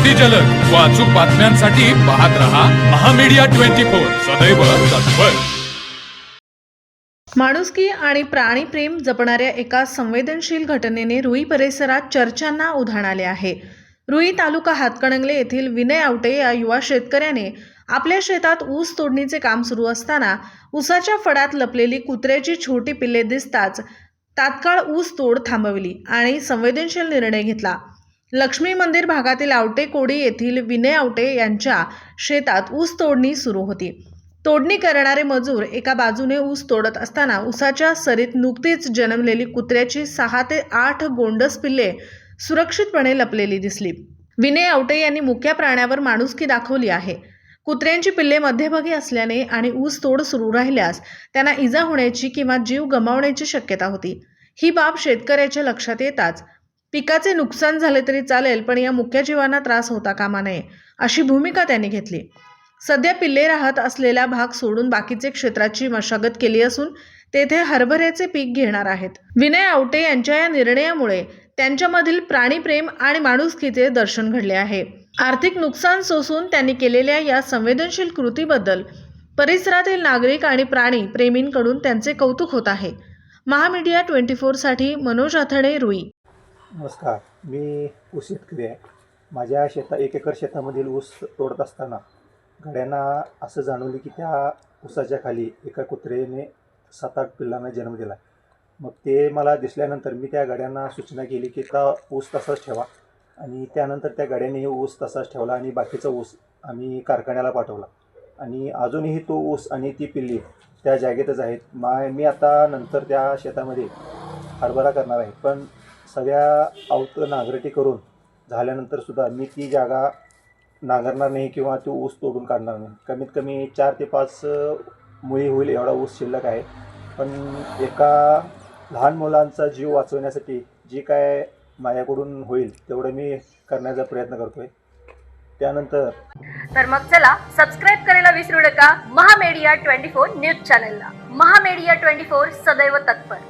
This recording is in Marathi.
अगदी जलद. व अचूक बातम्यांसाठी पाहत रहा महामीडिया ट्वेंटी फोर. सदैव तत्पर. माणुसकी आणि प्राणीप्रेम जपणाऱ्या एका संवेदनशील घटनेने रुई परिसरात चर्चांना उधाण आले आहे. रुई तालुका हातकणंगले येथील विनय आवटे या युवा शेतकऱ्याने आपल्या शेतात ऊस तोडणीचे काम सुरू असताना ऊसाच्या फडात लपलेली कुत्र्याची छोटी पिल्ले दिसताच तात्काळ ऊस तोड थांबवली आणि संवेदनशील निर्णय घेतला. लक्ष्मी मंदिर भागातील आवटे कोडी येथील विनय आवटे यांच्या शेतात ऊस तोडणी सुरू होती. तोडणी करणारे मजूर एका बाजूने ऊस तोडत असताना ऊसाच्या सरीत नुकतीच जन्मलेली कुत्र्याची सहा ते आठ गोंडस पिल्ले सुरक्षितपणे लपलेली दिसली. विनय आवटे यांनी मुक्या प्राण्यावर माणुसकी दाखवली आहे. कुत्र्यांची पिल्ले मध्यभागी असल्याने आणि ऊस तोड सुरू राहिल्यास त्यांना इजा होण्याची किंवा जीव गमावण्याची शक्यता होती. ही बाब शेतकऱ्याच्या लक्षात येताच पिकाचे नुकसान झाले तरी चालेल पण या मुख्य जीवांना त्रास होता कामा नये अशी भूमिका त्यांनी घेतली. सध्या पिल्ले राहत असलेला भाग सोडून बाकीचे क्षेत्राची मशागत केली असून तेथे हरभऱ्याचे पीक घेणार आहेत. विनय आवटे यांच्या या निर्णयामुळे त्यांच्यामधील प्राणीप्रेम आणि माणुसकीचे दर्शन घडले आहे. आर्थिक नुकसान सोसून त्यांनी केलेल्या या संवेदनशील कृतीबद्दल परिसरातील नागरिक आणि प्राणी प्रेमींकडून त्यांचे कौतुक होत आहे. महामीडिया ट्वेंटी फोरसाठी मनोज अथडे रुई. नमस्कार. मी ऊस शेतकरी आहे. माझ्या शेता एक एकर शेतामधील ऊस तोडत असताना गड्यांना असं जाणवले की त्या ऊसाच्या खाली एका कुत्र्याने सात आठ पिल्लांना जन्म दिला. मग ते मला दिसल्यानंतर मी त्या गड्यांना सूचना केली की त्या ऊस तसाच ठेवा आणि त्यानंतर त्या गड्याने ऊस तसाच ठेवला आणि बाकीचा ऊस आम्ही कारखान्याला पाठवला. आणि अजूनही तो ऊस आणि ती पिल्ली त्या जागेतच आहेत. मा मी आता नंतर त्या शेतामध्ये हरभरा करणार आहे. पण सगळ्या अवत नांगरटी करून झाल्यानंतर सुद्धा मी ती जागा नांगरणार नाही किंवा तो ऊस तोडून काढणार नाही. कमीत कमी चार ते पाच मुळी होईल एवढा ऊस शिल्लक आहे. पण एका लहान मुलांचा जीव वाचवण्यासाठी जी काय माझ्याकडून होईल तेवढं मी करण्याचा प्रयत्न करतो आहे त्यानंतर तर मग चला सबस्क्राईब करायला विसरू नका. महामेडिया ट्वेंटी फोर न्यूज चॅनलला. महामेडिया ट्वेंटी फोर सदैव तत्पर.